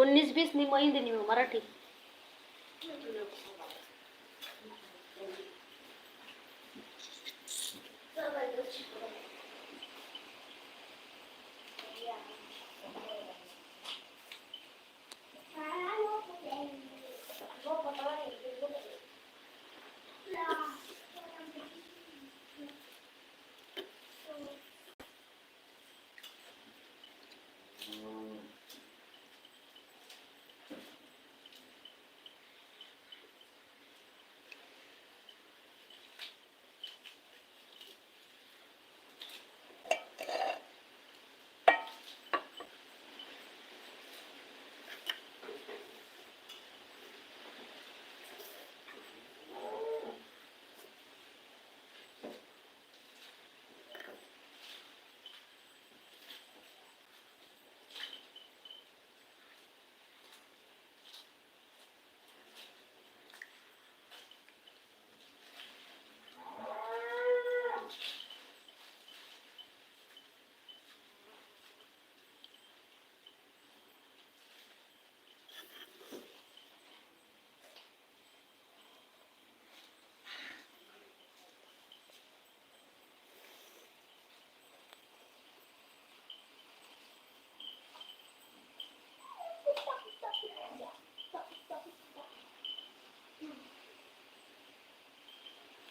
उन्नीस बीस निम हिंदी निम मराठी.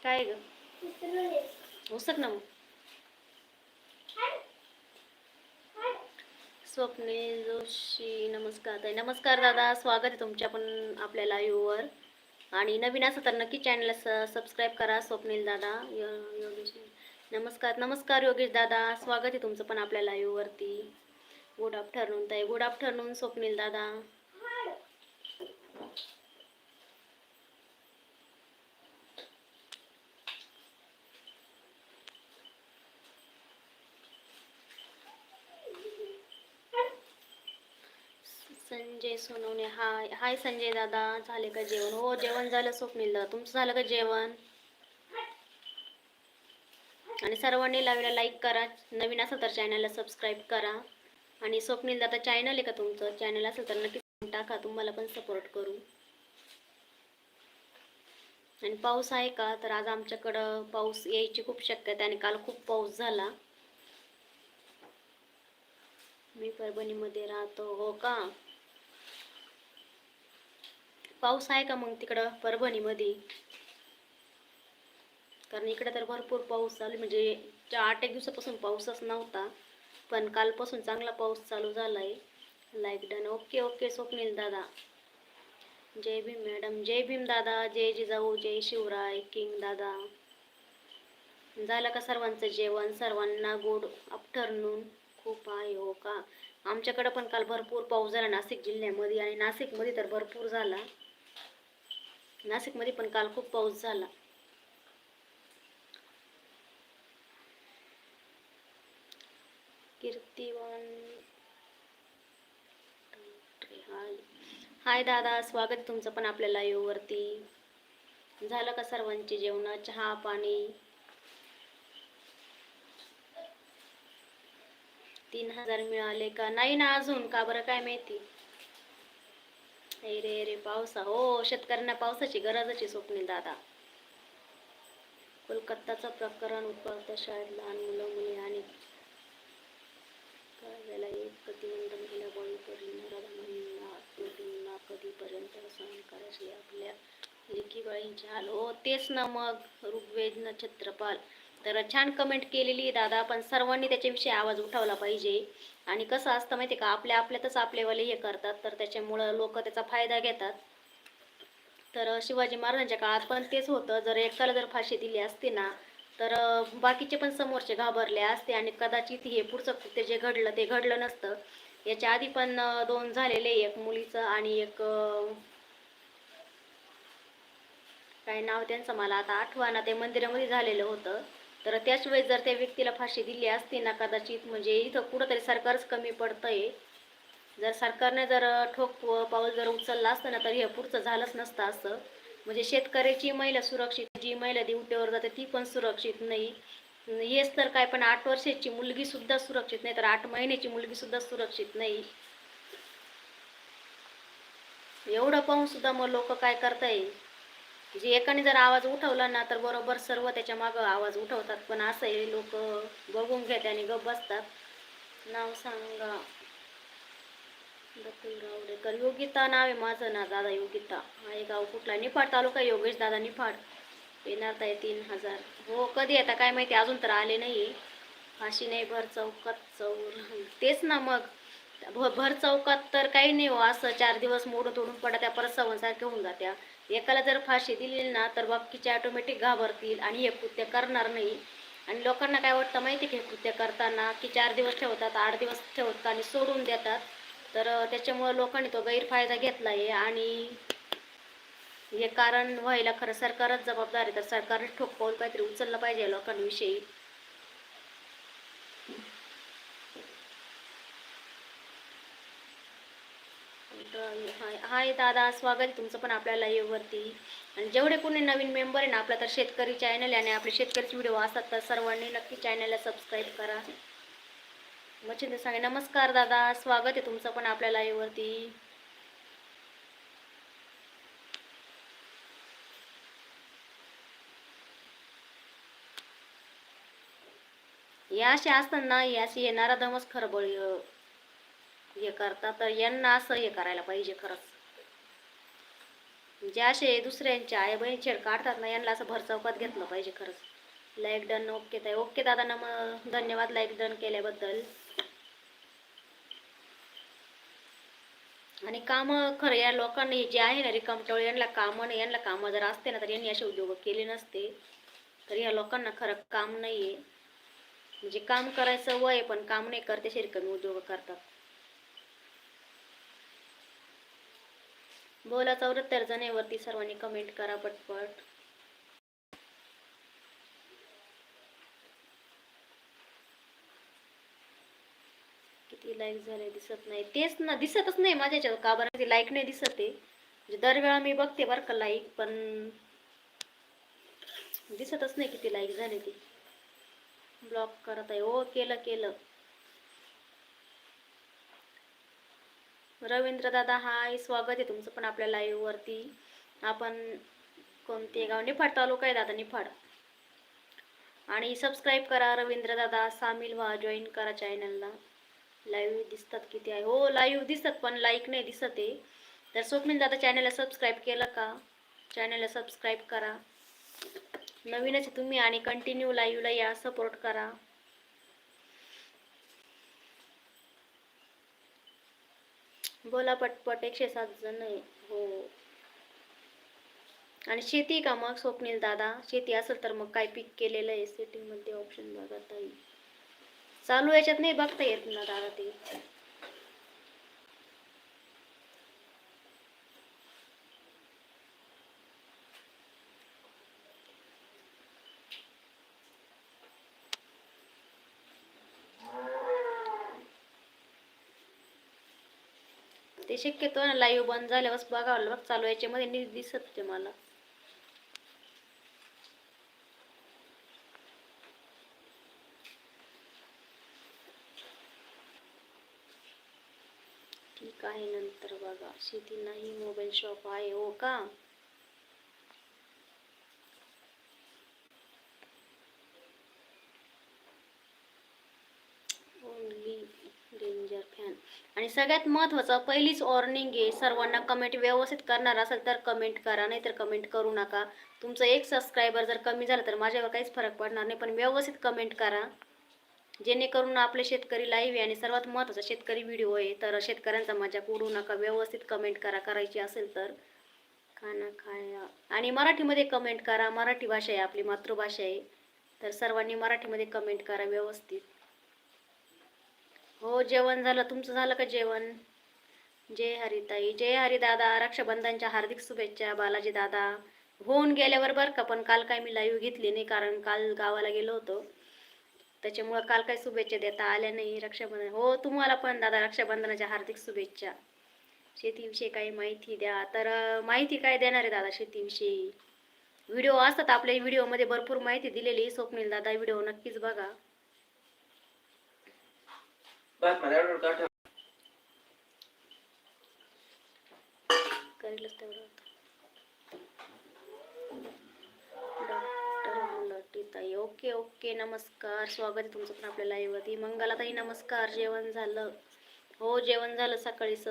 काय ग? उसक ना मग. स्वप्ने जोशी नमस्कार ताई. नमस्कार दादा स्वागत आहे तुमच्या पण आपल्या लाईव्हवर आणि नवीन असं तर नक्की चॅनलला स सबस्क्राईब करा स्वप्नील दादा. यो योगेश. नमस्कार नमस्कार योगेश दादा. स्वागत आहे तुमचं पण आपल्या लाईव्हवरती गुड आफ्टरनून ताई. गुड आफ्टरनून स्वप्नील दादा. संजय सोनवणे हाय हाय संजय दादा. झाले का जेवण? हो जेवण झालं स्वप्नील दादा तुमचं झालं का जेवण? आणि सर्वांनी लावला लाईक करा. नवीन असेल तर चॅनलला सबस्क्राईब करा. आणि स्वप्नील दादा चॅनल आहे का तुमचं? चॅनल असेल तर नक्की टाका. तुम्हाला पण सपोर्ट करू. आणि पाऊस आहे का? तर आज आमच्याकडं पाऊस यायची खूप शक्यता आहे आणि काल खूप पाऊस झाला. मी परभणीमध्ये राहतो. हो का? पाऊस आहे का मग तिकडं परभणीमध्ये? कारण इकडे तर भरपूर पाऊस चालू म्हणजे चार आठ एक दिवसापासून पाऊसच नव्हता. पण कालपासून चांगला पाऊस चालू झाला आहे like done okay okay Swapnil दादा. जय भीम मॅडम. जय भीम दादा. जय जिजाऊ. जय शिवराय. किंग दादा. झालं का सर्वांचं जेवण? सर्वांना गुड आफ्टरनून खूप आहे हो का? आमच्याकडं पण काल भरपूर पाऊस झाला नाशिक जिल्ह्यामध्ये आणि नाशिकमध्ये तर भरपूर झाला. नाशिकमध्ये पण काल खूप पाऊस झाला. कीर्तिवान हाय. दादा स्वागत तुमचं पण आपल्या लाईव्हवरती झालं का सर्वांचे जेवण? चहा पाणी? तीन हजार मिळाले का? नाही ना अजून. का बरं काय माहिती? रे रे पावसा. हो शेतकऱ्यांना पावसाची गरजची स्वप्नील दादा. कोलकाताचं प्रकरण उद्भवतं शाळेत लहान मुलं मुली आणि काळजाला एक नराधा मुलींना कधीपर्यंत सहन करायचे आपल्या लेखी बाळींचे हाल. हो तेच ना मग ऋग्वेद नक्षत्रपाल तर छान कमेंट केलेली आहे दादा. पण सर्वांनी त्याच्याविषयी आवाज उठवला पाहिजे. आणि कसं असतं माहिती आहे का आपल्या आपल्यातच आपलेवाले हे करतात. तर त्याच्यामुळं लोक त्याचा फायदा घेतात. तर शिवाजी महाराजांच्या काळात पण तेच होतं. जर एकाला जर फाशी दिली असती ना तर बाकीचे पण समोरचे घाबरले असते. आणि कदाचित हे पुढचं कृत्य जे घडलं ते घडलं नसतं. याच्या आधी पण दोन झालेले एक मुलीचं आणि एक काय नाव त्यांचं? मला आता आठवणा ते मंदिरामध्ये झालेलं होतं. तर त्याशिवाय जर त्या व्यक्तीला फाशी दिली असती ना कदाचित म्हणजे इथं कुठंतरी सरकारच कमी पडतंय. जर सरकारने जर ठोक पाऊल जर उचललं असतं ना तर हे पुढचं झालंच नसतं असं. म्हणजे शेतकऱ्याची महिला सुरक्षित जी महिला ड्युटीवर जाते ती पण सुरक्षित नाही. हेच तर काय पण आठ वर्षाची मुलगी सुद्धा सुरक्षित नाही तर आठ महिन्याची मुलगी सुद्धा सुरक्षित नाही. एवढं पाहून सुद्धा मग लोक काय करताय? जे एकाने जर आवाज उठवला ना तर बरोबर सर्व त्याच्या मागं आवाज उठवतात. पण असं हे लोक बघून घेते आणि गप बसतात. नाव सांगा. बकुल गावडेकर योगिता नाव आहे माझं ना दादा योगिता. आहे गाव कुठला? निफाड तालुका योगेश दादा निफाड. येणार ताई तीन हजार. हो कधी येता काय माहिती? अजून तर आले नाही. फाशी नाही भर चौकात चौर. तेच ना मग. भ- भर चौकात तर काही नाही हो. असं चार दिवस मोडून तोडून पडा त्या परत होऊन जात्या. एकाला जर फाशी दिली ना तर बाकीचे ऑटोमॅटिक घाबरतील आणि हे कृत्य करणार नाही. आणि लोकांना काय वाटतं माहिती की हे कृत्य करताना? की चार दिवस ठेवतात आठ दिवस ठेवतात आणि सोडून देतात. तर त्याच्यामुळं लोकांनी तो गैरफायदा घेतला आहे आणि हे कारण व्हायला खरं सरकारच जबाबदार आहे. तर सरकारने ठोक पाऊल काहीतरी उचललं पाहिजे लोकांविषयी. लोकांविषयी हाय हाय दादा स्वागत आहे तुमचं पण आपल्या लाईव्हवरती आणि जेवढे कोणी नवीन मेंबर आहे ना आपला तर शेतकरी चॅनल आहे आणि आपले शेतकरीचे व्हिडिओ असतात तर सर्वांनी नक्की चॅनलला सबस्क्राईब करा. मच्छिंद्र सांगे नमस्कार दादा स्वागत आहे तुमचं पण आपल्या लाईव्हवरती या असे असतात ना याशी येणारा दमच खरं बळी हे करतात तर यांना असं हे करायला पाहिजे खरंच. जे असे दुसऱ्यांच्या आई बहीण छेड काढतात ना यांना असं भरचौकात घेतलं पाहिजे खरंच. लाईक डन ओके ताई. ओके दादा मग धन्यवाद लाईक डन केल्याबद्दल. आणि काम खरं या लोकांनी जे आहे ना रिकामटोळ यांना कामं नाही यांना कामं जर असते ना तर यांनी असे उद्योग केले नसते. तर या लोकांना खरं काम नाही आहे म्हणजे काम करायचं वय पण काम नाही करते शिरकमी उद्योग करतात. बोला चौऱ्याहत्तर जणेवरती सर्वांनी कमेंट करा पटपट. किती लाईक झाले दिसत नाही. तेच ना दिसतच नाही माझ्या का बरं? ते लाईक नाही दिसत आहे. म्हणजे दरवेळा मी बघते बरं का लाईक पण दिसतच नाही किती लाईक झाले ती. ब्लॉक करत आहे. ओ केलं केलं. रवींद्र दादा हाय स्वागत आहे तुमचं पण आपल्या लाईव्हवरती आपण कोणते गाव? निफाड तालुका आहे दादा निफाड. आणि सबस्क्राईब करा रवींद्र दादा सामील व्हा जॉईन करा चॅनलला लाईव्ह दिसतात किती आहे? हो लाईव्ह दिसतात पण लाईक नाही दिसत आहे. तर स्वप्नील दादा चॅनलला सबस्क्राईब केलं का? चॅनलला सबस्क्राईब करा. नवीनच तुम्ही आणि कंटिन्यू लाईव्हला या सपोर्ट करा. बोला पटपट एकशे सात जण आहे. हो. आणि शेती का मग स्वप्नील दादा? शेती असेल तर मग काय पीक केलेलं आहे? सेटिंगमध्ये ऑप्शन बघता येईल चालू याच्यात नाही बघता येत ना दादा ते. ते शक्यतो ना लाईव्ह बंद झाल्यावर बघावं बघ चालू याच्यामध्ये नीट दिसत ते मला. ठीक आहे नंतर बघा. शेती नाही मोबाईल शॉप आहे. हो का? आणि सगळ्यात महत्त्वाचं पहिलीच वॉर्निंग आहे सर्वांना कमेंट व्यवस्थित करणार असेल तर कमेंट करा नाही तर कमेंट करू नका. तुमचं एक सबस्क्रायबर जर कमी झालं तर माझ्यावर काहीच फरक पडणार नाही पण व्यवस्थित कमेंट करा. जेणेकरून आपले शेतकरी लाईव्ह आहे आणि सर्वात महत्त्वाचा शेतकरी व्हिडिओ आहे तर शेतकऱ्यांचा मजाक उडू नका व्यवस्थित कमेंट करा करायची असेल तर. खाना खाया आणि मराठीमध्ये कमेंट करा मराठी भाषा आहे आपली मातृभाषा आहे तर सर्वांनी मराठीमध्ये कमेंट करा व्यवस्थित. हो जेवण झालं. तुमचं झालं का जेवण? जय हरिताई. जय हरिदादा. रक्षाबंधनच्या हार्दिक शुभेच्छा बालाजी दादा. होऊन गेल्यावर बरं का पण काल काय मी लाईव्ह घेतली नाही कारण काल गावाला गेलो होतो. त्याच्यामुळं काल काही शुभेच्छा देता आल्या नाही. रक्षाबंधन हो तुम्हाला पण दादा रक्षाबंधनाच्या हार्दिक शुभेच्छा. शेतीविषयी काही माहिती द्या. तर माहिती काय देणार आहे दादा शेतीविषयी? व्हिडिओ असतात आपल्या व्हिडिओमध्ये भरपूर माहिती दिलेली स्वप्नील दादा व्हिडिओ नक्कीच बघा. बात मला एवढं का ठेव करेलच तेवढं ओके ओके नमस्कार स्वागत आहे तुमचं पण आपल्या लाईव्हवरती मंगलाताई नमस्कार. जेवण झालं. हो जेवण झालं सकाळीच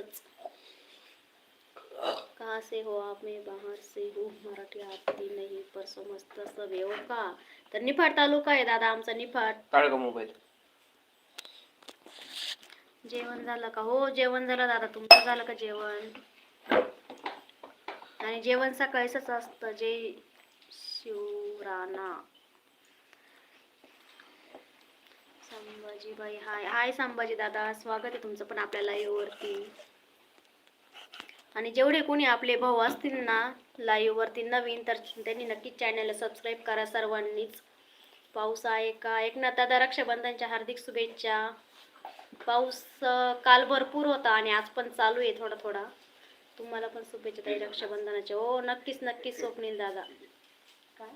कहाँ से हो आप मैं बाहर से हूँ? मराठी आती नहीं पर समजतं सब हो का? तर निफाड तालुका आहे दादा आमचा निफाड. काढ मोबाईल जेवण झालं का? हो जेवण झालं दादा. तुमचं झालं का जेवण? आणि जेवण सकाळीच असतं. जे शिवराणा संभाजीबाई हाय. हाय संभाजी दादा. स्वागत आहे तुमचं पण आपल्या लाईव्हवरती आणि जेवढे कोणी आपले भाऊ असतील ना लाईव्हवरती नवीन तर त्यांनी नक्कीच चॅनलला सबस्क्राईब करा. सर्वांनीच. पाऊस आहे का? एकनाथ दादा रक्षाबंधनच्या हार्दिक शुभेच्छा. पाऊस काल भरपूर होता आणि आज पण चालू आहे थोडा थोडा. तुम्हाला पण शुभेच्छा ताई रक्षाबंधनाच्या. हो नक्कीच नक्कीच स्वप्नील दादा. काय?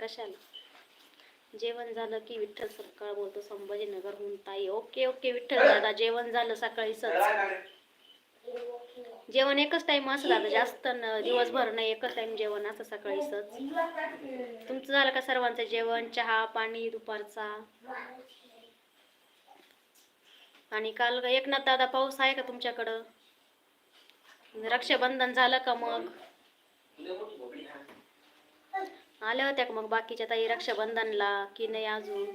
कशाला? जेवण झालं की विठ्ठल सरकार बोलतो संभाजीनगरहून ताई. ओके ओके विठ्ठल दादा. जेवण झालं सकाळीच जेवण एकच टाइम असं दादा जास्त न- दिवसभर नाही एकच टाइम जेवण असं सकाळीच तुमचं झालं का सर्वांचं जेवण चहा पाणी दुपारचा? आणि काल एकनाथ दादा पाऊस आहे का तुमच्याकडं? रक्षाबंधन झालं का मग? आल्या होत्या का मग बाकीच्या ताई रक्षाबंधनला की नाही अजून?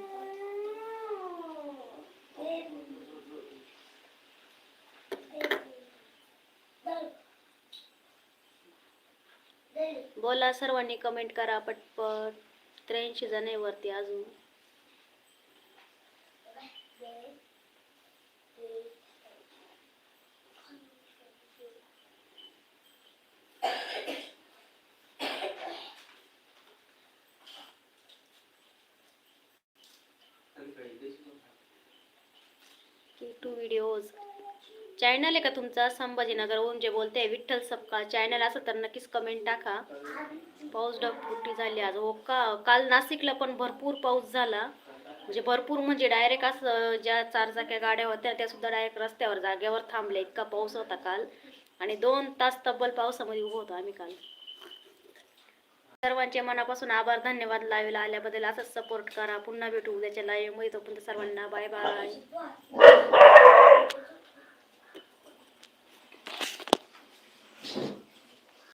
बोला सर्वांनी कमेंट करा पटपट. त्र्याऐंशी जण आहे वरती अजून. की? टू व्हिडिओज चॅनल आहे का तुमचा? संभाजीनगरहून जे बोलते. विठ्ठल सपकाळ चॅनल असं तर नक्कीच कमेंट टाका. पाऊस ढगफुटी झाली आज. हो का? काल नाशिकला पण भरपूर पाऊस झाला. म्हणजे भरपूर म्हणजे डायरेक्ट असं ज्या चारचाक्या गाड्या होत्या त्या सुद्धा डायरेक्ट रस्त्यावर जागेवर थांबले इतका पाऊस होता काल. आणि दोन तास तब्बल पावसामध्ये उभं होतो आम्ही काल. सर्वांचे मनापासून आभार धन्यवाद. लाईव्हला आल्याबद्दल असंच सपोर्ट करा. पुन्हा भेटू उद्याच्या लाईव्हमध्ये. तोपर्यंत सर्वांना बाय बाय